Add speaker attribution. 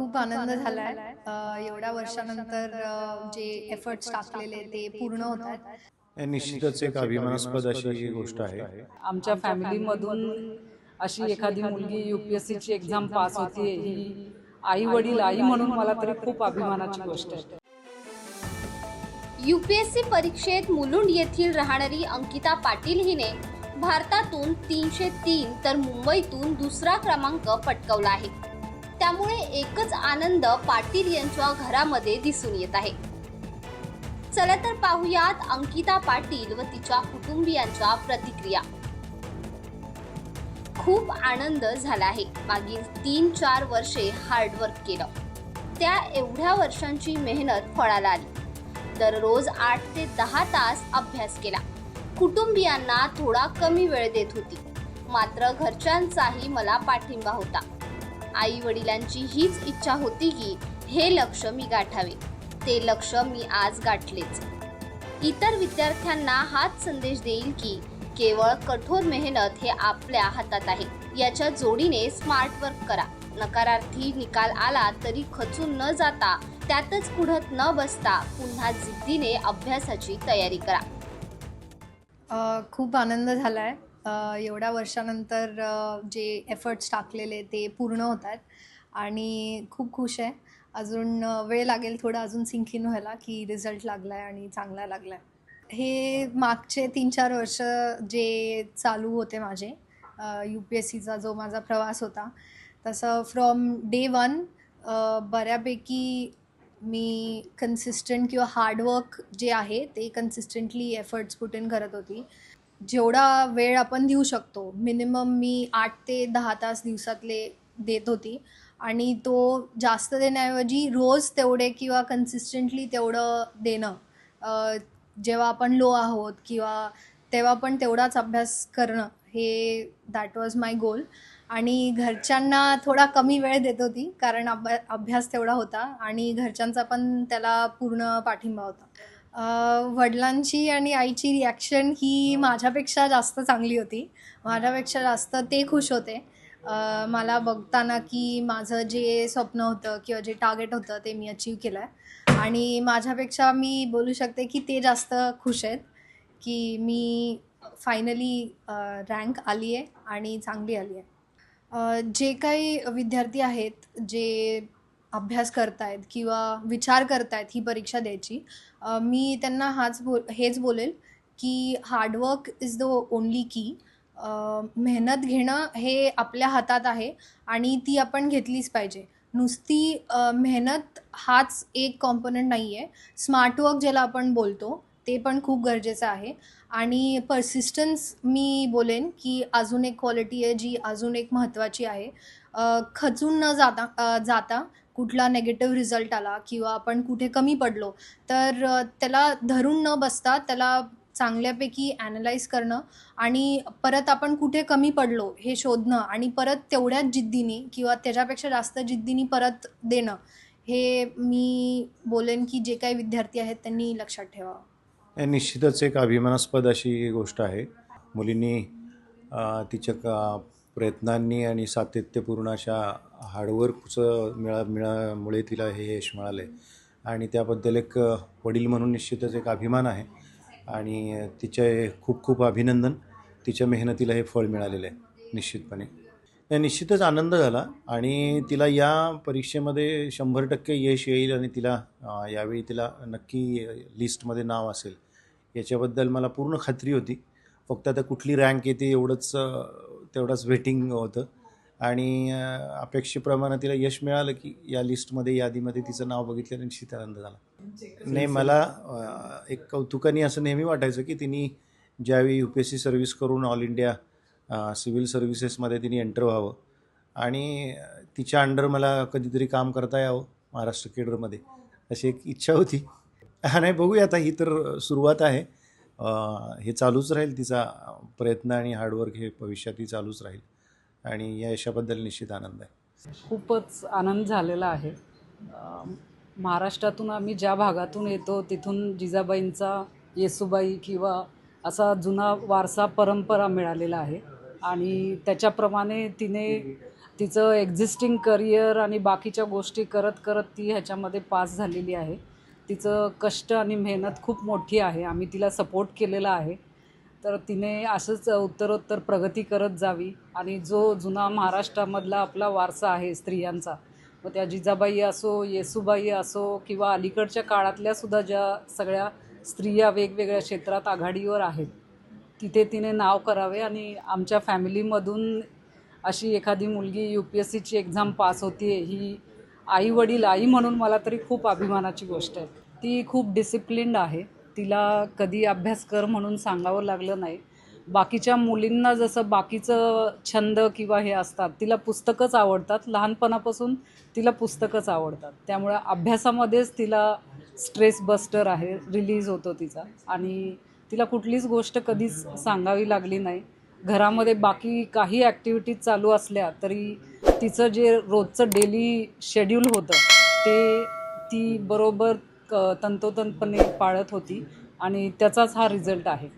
Speaker 1: खूप आनंद झालाय. एवढ्या वर्षानंतर जे एफर्ट्स टाकलेले ते पूर्ण होत आहेत
Speaker 2: हे निश्चितच एक अभिमानास्पद अशी गोष्ट आहे.
Speaker 3: आमच्या फॅमिलीमधून अशी एखादी मुलगी युपीएससीची एक्झाम पास होती ही आई वडील आई म्हणून मला तरी खूप अभिमानाची गोष्ट आहे.
Speaker 4: यूपीएससी परीक्षेत मुलुंड येथील राहणारी अंकिता पाटील हिने भारतातून तीनशे तीन तर मुंबईतून दुसरा क्रमांक पटकावला आहे. त्यामुळे एकच आनंद पाटील यांच्या घरामध्ये दिसून येत आहे. चला तर पाहुयात अंकिता पाटील व तिच्या कुटुंबियांच्या प्रतिक्रिया. खूप आनंद झाला आहे. मागील तीन चार वर्षे हार्डवर्क केलं. त्या एवढ्या वर्षांची मेहनत फळाला आली. दररोज आठ ते दहा तास अभ्यास केला. कुटुंबियांना थोडा कमी वेळ देत होती. मात्र घरच्यांचाही मला पाठिंबा होता. आई वडिलांची हीच इच्छा होती की हे लक्ष मी गाठावे. ते लक्ष मी आज गाठलेच. इतर विद्यार्थ्यांना हाच संदेश देईल की केवळ कठोर मेहनत हे आपल्या हातात आहे. याच्या जोडीने स्मार्ट वर्क करा. नकारार्थी निकाल आला तरी खचून न जाता त्यातच पुढत न बसता पुन्हा जिद्दीने अभ्यासाची तयारी करा.
Speaker 1: खूप आनंद झाला आहे एवढ्या वर्षानंतर जे एफर्ट्स टाकलेले ते पूर्ण होत आहेत आणि खूप खुश आहे. अजून वेळ लागेल थोडं अजून सिंकिन व्हायला की रिझल्ट लागला आहे आणि चांगला लागला आहे हे मागचे तीन चार वर्ष जे चालू होते माझे यू पी एस सीचा जो माझा प्रवास होता तसं फ्रॉम डे वन बऱ्यापैकी मी कन्सिस्टंट किंवा हार्डवर्क जे आहे ते कन्सिस्टंटली एफर्ट्स पुट इन करत होती. जेवढा वेळ आपण देऊ शकतो मिनिमम मी आठ ते दहा तास दिवसातले देत होती. आणि तो जास्त देण्याऐवजी रोज तेवढे किंवा कन्सिस्टंटली तेवढं देणं. जेव्हा आपण लो आहोत किंवा तेव्हा पण तेवढाच अभ्यास करणं हे दॅट वॉज माय गोल आणि घरच्यांना थोडा कमी वेळ देत होती कारण अभ्या अभ्यास तेवढा होता आणि घरच्यांचा पण त्याला पूर्ण पाठिंबा होता. वडिलांची आणि आईची रिॲक्शन ही माझ्यापेक्षा जास्त चांगली होती. माझ्यापेक्षा जास्त ते खुश होते. मला बघताना की माझं जे स्वप्न होतं किंवा जे टार्गेट होतं ते मी अचीव केलं आहे आणि माझ्यापेक्षा मी बोलू शकते की ते जास्त खुश आहेत की मी फायनली रँक आली आहे आणि चांगली आली आहे जे काही विद्यार्थी आहेत जे अभ्यास करतायत किंवा विचार करतायत ही परीक्षा द्यायची. मी त्यांना हाच बोल हेच बोलेल की हार्डवर्क इज द ओनली की मेहनत घेणं हे आपल्या हातात आहे आणि ती आपण घेतलीच पाहिजे. नुसती मेहनत हाच एक कॉम्पोनंट नाही आहे स्मार्टवर्क ज्याला आपण बोलतो ते पण खूप गरजेचं आहे. आणि पर्सिस्टन्स मी बोलेन की अजून एक क्वालिटी आहे जी अजून एक महत्त्वाची आहे. खचून न जाता जाता कुठला नेगेटिव्ह रिझल्ट आला किंवा आपण कुठे कमी पडलो तर त्याला धरून न बसता त्याला चांगल्यापैकी ॲनलाईज करणं आणि परत आपण कुठे कमी पडलो हे शोधणं आणि परत तेवढ्याच जिद्दीने किंवा त्याच्यापेक्षा जास्त जिद्दीने परत देणं हे मी बोलेन की जे काही विद्यार्थी आहेत त्यांनी लक्षात ठेवावं.
Speaker 2: निश्चितच एक अभिमानास्पद अशी गोष्ट आहे. मुलींनी तिच्या का प्रयत्नांनी आणि सातत्यपूर्ण अशा हार्डवर्कचं मिळा मिळामुळे तिला हे यश मिळालं आहे आणि त्याबद्दल एक वडील म्हणून निश्चितच एक अभिमान आहे. आणि तिचे खूप खूप अभिनंदन. तिच्या मेहनतीला हे फळ मिळालेलं आहे निश्चितपणे. या निश्चितच आनंद झाला. आणि तिला या परीक्षेमध्ये शंभर टक्के यश येईल आणि तिला यावेळी तिला नक्की लिस्टमध्ये नाव असेल याच्याबद्दल मला पूर्ण खात्री होती. फक्त आता कुठली रँक येते एवढंच तेवढंच वेटिंग होतं. आणि अपेक्षेप्रमाणे तिला यश मिळालं की या लिस्टमध्ये यादीमध्ये तिचं नाव बघितलं निश्चित आनंद झाला. नाही मला एक कौतुकाने असं नेहमी वाटायचं की तिने ज्यावेळी U P S C service करून ऑल इंडिया सिव्हिल सर्व्हिसेसमध्ये तिने एंटर व्हावं आणि तिच्या अंडर मला कधीतरी काम करता यावं महाराष्ट्र केडरमध्ये अशी एक इच्छा होती. हा नाही बघूया आता ही तर सुरुवात आहे. हे चालूच राहील तिचा प्रयत्न आणि हार्डवर्क हे भविष्यातही चालूच राहील. आणि या यशाबद्दल निश्चित आनंद आहे.
Speaker 3: खूपच आनंद झालेला आहे. महाराष्ट्रातून आम्ही ज्या भागातून येतो तिथून जिजाबाईंचा येसुबाई किंवा असा जुना वारसा परंपरा मिळालेला आहे. आणि त्याच्याप्रमाणे तिने तिचं एक्झिस्टिंग करिअर आणि बाकीच्या गोष्टी करत करत ती ह्याच्यामध्ये पास झालेली आहे. तिचं कष्ट आणि मेहनत खूप मोठी आहे. आम्ही तिला सपोर्ट केलेला आहे. तर तिने असंच उत्तरोत्तर प्रगती करत जावी. आणि जो जुना महाराष्ट्रामधला आपला वारसा आहे स्त्रियांचा मग त्या जिजाबाई असो येसूबाई असो किंवा अलीकडच्या काळातल्या सुद्धा ज्या सगळ्या स्त्रिया वेगवेगळ्या क्षेत्रात आघाडीवर आहेत तिथे तिने नाव करावे. आणि आमच्या फॅमिलीमधून अशी एखादी मुलगी यू पी एस सीची एक्झाम पास होते ही आई वडील आई म्हणून मला तरी खूप अभिमानाची गोष्ट आहे. ती खूप डिसिप्लिन्ड आहे. तिला कधी अभ्यास कर म्हणून सांगावं लागलं नाही. बाकीच्या मुलींना जसं बाकीचं छंद किंवा हे असतात तिला पुस्तकंच आवडतात. लहानपणापासून तिला पुस्तकंच आवडतात. त्यामुळे अभ्यासामध्येच तिला स्ट्रेस बस्टर आहे रिलीज होतो तिचा. आणि तिला कुठलीच गोष्ट कधीच सांगावी लागली नाही. घरामध्ये बाकी काही ॲक्टिव्हिटीज चालू असल्या तरी तिचं जे रोजचं डेली शेड्यूल होतं ते ती बरोबर तंतोतंतपणे पाळत होती आणि त्याचाच हा रिझल्ट आहे.